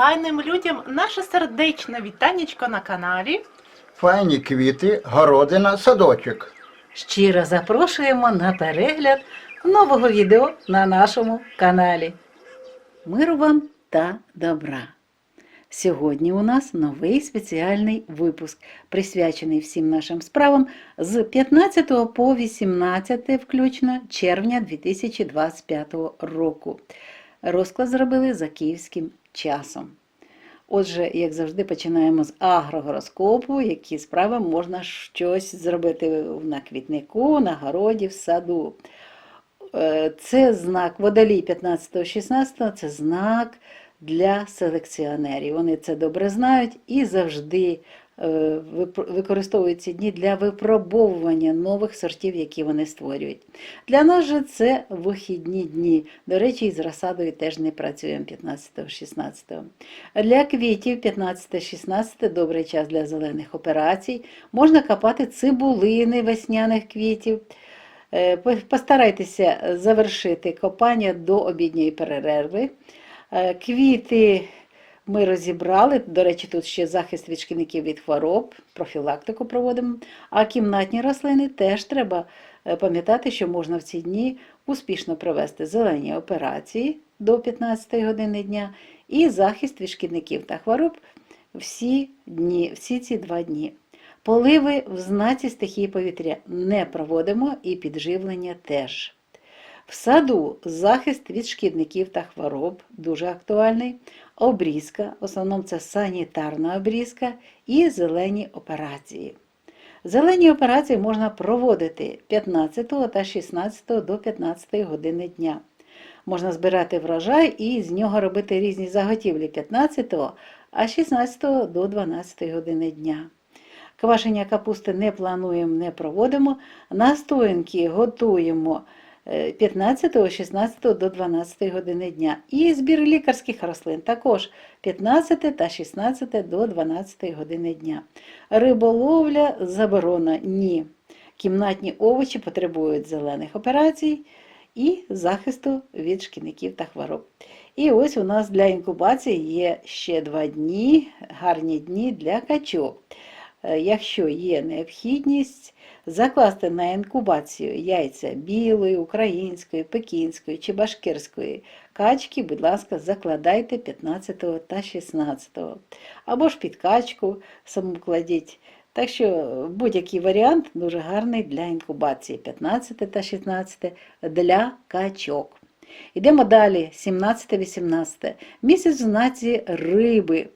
файним людям наше сердечне вітанечко на каналі. Файні квіти, городина, садочок. Щиро запрошуємо на перегляд нового відео на нашому каналі. Миру вам та добра! Сьогодні у нас новий спеціальний випуск, присвячений всім нашим справам з 15 по 18 включно червня 2025 року. Розклад зробили за київським часом. Отже, як завжди, починаємо з агрогороскопу, які справи можна щось зробити на квітнику, на городі, в саду. Е, Це знак водолій 15-16, це знак для селекціонерів. Вони це добре знають і завжди використовують ці дні для випробовування нових сортів, які вони створюють. Для нас же це вихідні дні. До речі, із розсадою теж не працюємо 15-16. Для квітів 15-16 добрий час для зелених операцій. Можна копати цибулини весняних квітів. Е, Постарайтеся завершити копання до обідньої перерви. Е, Квіти ми розібрали. До речі, тут ще захист від шкідників від хвороб, профілактику проводимо. А кімнатні рослини теж треба е, пам'ятати, що можна в ці дні успішно провести зелені операції до 15 години дня і захист від шкідників та хвороб всі дні, всі ці два дні. Поливи в знаці стихії повітря не проводимо і підживлення теж. В саду захист від шкідників та хвороб дуже актуальний. Обрізка, в основному це санітарна обрізка і зелені операції. Зелені операції можна проводити 15 та 16 до 15 години дня. Можна збирати врожай і з нього робити різні заготівлі 15, а 16 до 12 години дня. Квашення капусти не плануємо, не проводимо. Настоянки готуємо 15, 16 до 12 години дня. І збір лікарських рослин також 15 та 16 до 12 години дня. Риболовля заборона ні. Кімнатні овочі потребують зелених операцій і захисту від шкідників та хвороб. І ось у нас для інкубації є ще два дні, гарні дні для качок. Е, Якщо є необхідність, закласти на інкубацію яйця білої, української, пекінської чи башкирської качки, будь ласка, закладайте 15 та 16. Або ж під качку саму кладіть. Так що будь-який варіант дуже гарний для інкубації 15 та 16 для качок. Йдемо далі, 17-18. Місяць в знаці риби.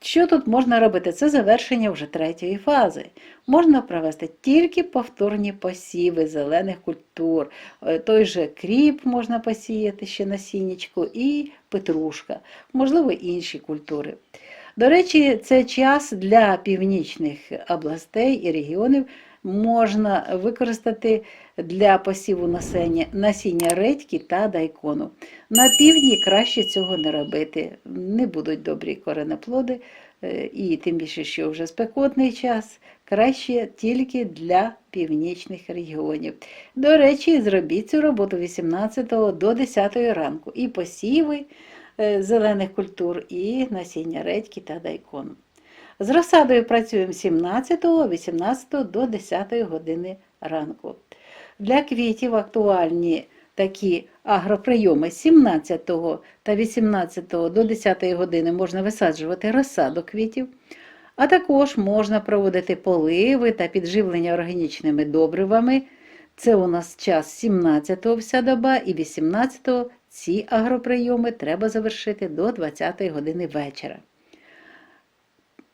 Що тут можна робити? Це завершення вже третьої фази. Можна провести тільки повторні посіви зелених культур. Е, Той же кріп можна посіяти ще насіннячку і петрушка, можливо, інші культури. До речі, це час для північних областей і регіонів можна використати для посіву насіння, насіння редьки та дайкону. На півдні краще цього не робити. Не будуть добрі коренеплоди, е, і тим більше, що вже спекотний час, краще тільки для північних регіонів. До речі, зробіть цю роботу 18 до 10 ранку. І посіви е, зелених культур, і насіння редьки та дайкону. З розсадою працюємо 17, 18 до 10 години ранку. Для квітів актуальні такі агроприйоми 17 та 18 до 10 години можна висаджувати розсаду квітів, а також можна проводити поливи та підживлення органічними добривами. Це у нас час 17-го вся доба і 18-го ці агроприйоми треба завершити до 20 години вечора.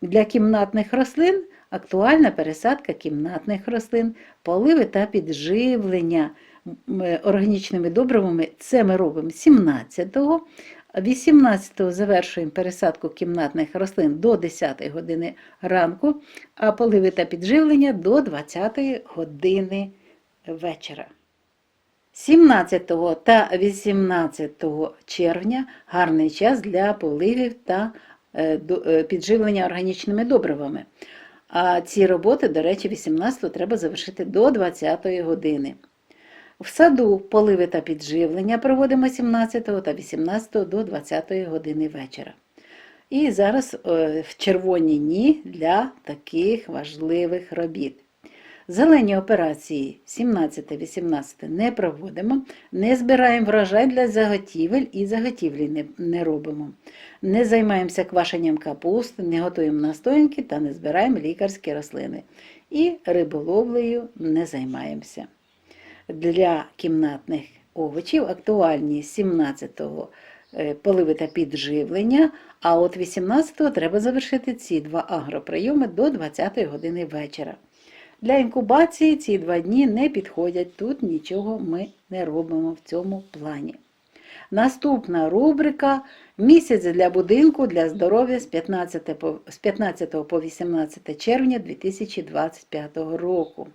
Для кімнатних рослин актуальна пересадка кімнатних рослин, поливи та підживлення е, органічними добривами. Це ми робимо 17-го. 18-го завершуємо пересадку кімнатних рослин до 10 години ранку, а поливи та підживлення до 20 години вечора. 17 та 18 червня гарний час для поливів та підживлення органічними добривами. А ці роботи, до речі, 18 треба завершити до 20 години. В саду поливи та підживлення проводимо 17 та 18 до 20 години вечора. І зараз е, в червоні ні для таких важливих робіт. Зелені операції 17-18 не проводимо, не збираємо врожай для заготівель і заготівлі не, не робимо. Не займаємося квашенням капусти, не готуємо настоянки та не збираємо лікарські рослини. І риболовлею не займаємося. Для кімнатних овочів актуальні 17-го е, поливи та підживлення, а от 18-го треба завершити ці два агроприйоми до 20-ї години вечора. Для інкубації ці два дні не підходять, тут нічого ми не робимо в цьому плані. Наступна рубрика Місяць для будинку для здоров'я з 15 по, з 15 по 18 червня 2025 року.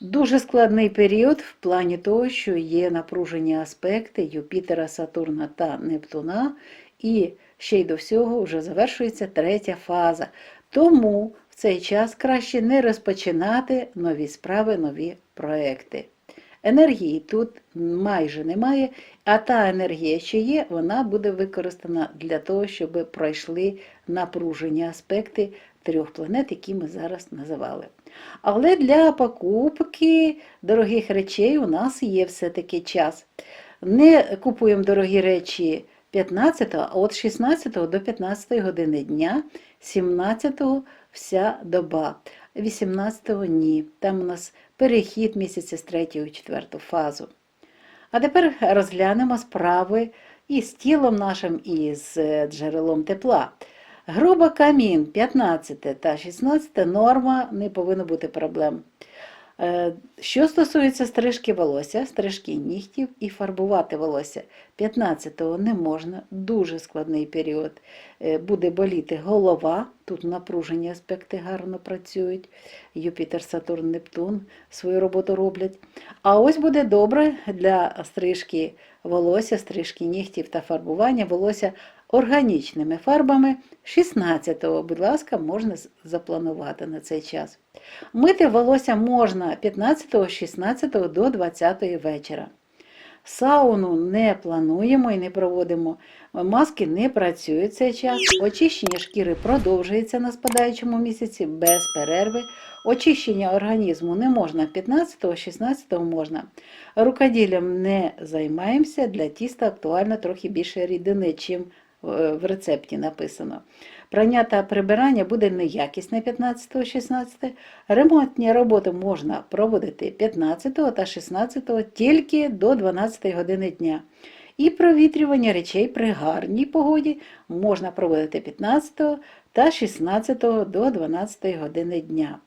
Дуже складний період в плані того, що є напружені аспекти Юпітера, Сатурна та Нептуна, і ще й до всього вже завершується третя фаза. Тому цей час краще не розпочинати нові справи, нові проекти. Енергії тут майже немає, а та енергія, що є, вона буде використана для того, щоб пройшли напружені аспекти трьох планет, які ми зараз називали. Але для покупки дорогих речей у нас є все-таки час. Не купуємо дорогі речі 15, а от 16 до 15 години дня, 17 вся доба, 18 ні. Там у нас перехід місяця з 3 у 4 фазу. А тепер розглянемо справи і з тілом нашим, і з джерелом тепла. Грубо камін 15 та 16 норма не повинно бути проблем. Е, Що стосується стрижки волосся, стрижки нігтів і фарбувати волосся, 15-го не можна, дуже складний період. Е, Буде боліти голова, тут напружені аспекти гарно працюють. Юпітер, Сатурн, Нептун свою роботу роблять. А ось буде добре для стрижки волосся, стрижки нігтів та фарбування волосся органічними фарбами 16-го, будь ласка, можна запланувати на цей час. Мити волосся можна 15, 16 до 20 вечора. Сауну не плануємо і не проводимо. Маски не працюють цей час. Очищення шкіри продовжується на спадаючому місяці без перерви. Очищення організму не можна 15, 16 можна. Рукоділлям не займаємося. Для тіста актуально трохи більше рідини, чим в рецепті написано. Прання та прибирання буде неякісне 15-16. Ремонтні роботи можна проводити 15 та 16 тільки до 12 години дня. І провітрювання речей при гарній погоді можна проводити 15 та 16 до 12 години дня.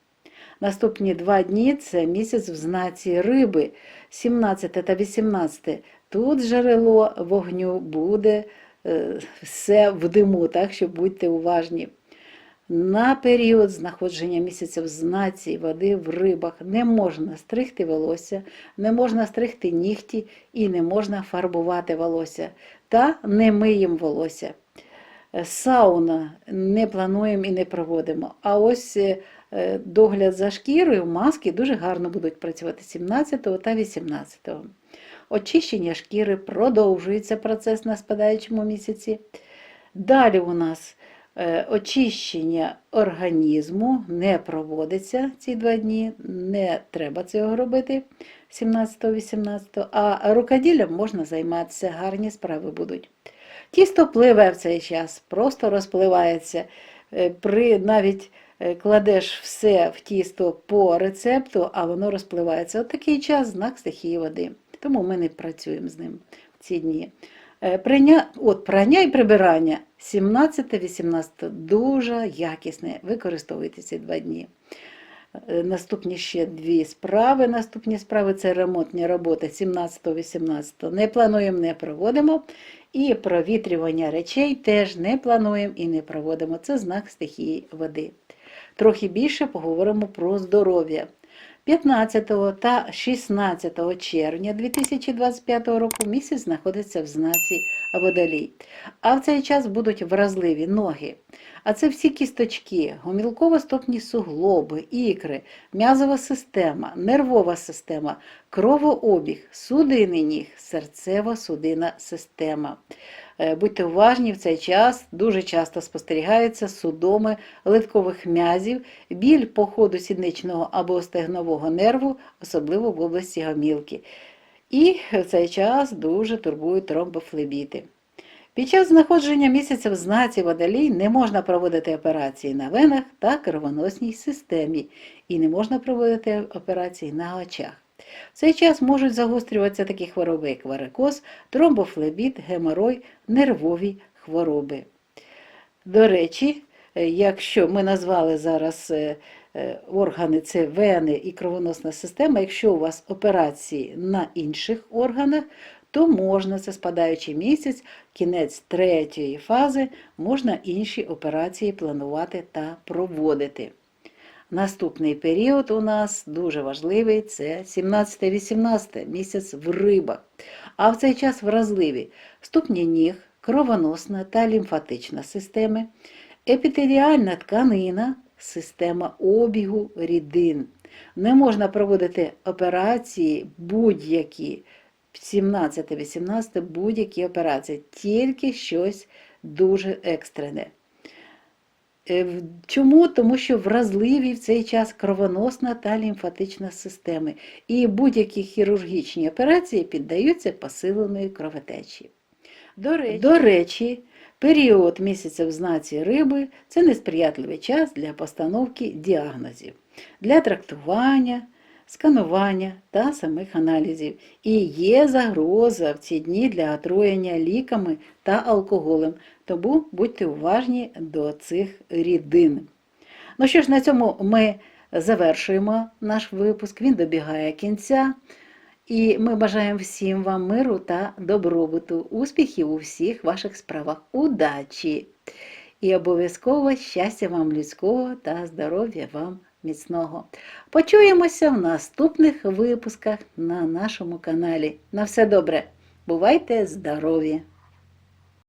Наступні два дні це місяць в знаці риби, 17 та 18. Тут джерело вогню буде е, все в диму, так що будьте уважні. На період знаходження місяця в знаці води в рибах не можна стригти волосся, не можна стригти нігті і не можна фарбувати волосся та не миємо волосся. Сауна не плануємо і не проводимо. А ось е, догляд за шкірою, маски дуже гарно будуть працювати 17 та 18. Очищення шкіри продовжується процес на спадаючому місяці. Далі у нас е, очищення організму не проводиться ці два дні, не треба цього робити 17-18, а рукоділлям можна займатися, гарні справи будуть. Тісто пливе в цей час, просто розпливається. Е, При навіть е, кладеш все в тісто по рецепту, а воно розпливається. От такий час знак стихії води. Тому ми не працюємо з ним в ці дні. Е, Прання, от прання і прибирання 17-18 дуже якісне. Використовуйте ці два дні. Е, Наступні ще дві справи. Наступні справи це ремонтні роботи 17-18. Не плануємо, не проводимо. І провітрювання речей теж не плануємо і не проводимо. Це знак стихії води. Трохи більше поговоримо про здоров'я. 15 та 16 червня 2025 року місяць знаходиться в знаці Водолій. А в цей час будуть вразливі ноги. А це всі кісточки, гомілково-стопні суглоби, ікри, м'язова система, нервова система, кровообіг, судини ніг, серцево-судинна система. Е, Будьте уважні в цей час, дуже часто спостерігаються судоми литкових м'язів, біль по ходу сідничного або стегнового нерву, особливо в області гомілки. І в цей час дуже турбують тромбофлебіти. Під час знаходження місяця в знаці водолій не можна проводити операції на венах та кровоносній системі, і не можна проводити операції на очах. В цей час можуть загострюватися такі хвороби, як варикоз, тромбофлебіт, геморой, нервові хвороби. До речі, е, якщо ми назвали зараз е, органи, це вени і кровоносна система, якщо у вас операції на інших органах, то можна, це спадаючий місяць, кінець третьої фази, можна інші операції планувати та проводити. Наступний період у нас дуже важливий це 17-18 місяць в рибах. А в цей час вразливі ступні ніг, кровоносна та лімфатична системи, епітеріальна тканина, система обігу рідин. Не можна проводити операції будь-які 17-18 будь-які операції, тільки щось дуже екстрене. Е, Чому? Тому що вразливі в цей час кровоносна та лімфатична системи, і будь-які хірургічні операції піддаються посиленої кровотечі. До речі, До речі, період місяця в знаці риби це несприятливий час для постановки діагнозів, для трактування, сканування та самих аналізів. І є загроза в ці дні для отруєння ліками та алкоголем, тому будьте уважні до цих рідин. Ну що ж, на цьому ми завершуємо наш випуск. Він добігає кінця. І ми бажаємо всім вам миру та добробуту, успіхів у всіх ваших справах, удачі! І обов'язково щастя вам людського та здоров'я вам міцного. Почуємося в наступних випусках на нашому каналі. На все добре! Бувайте здорові!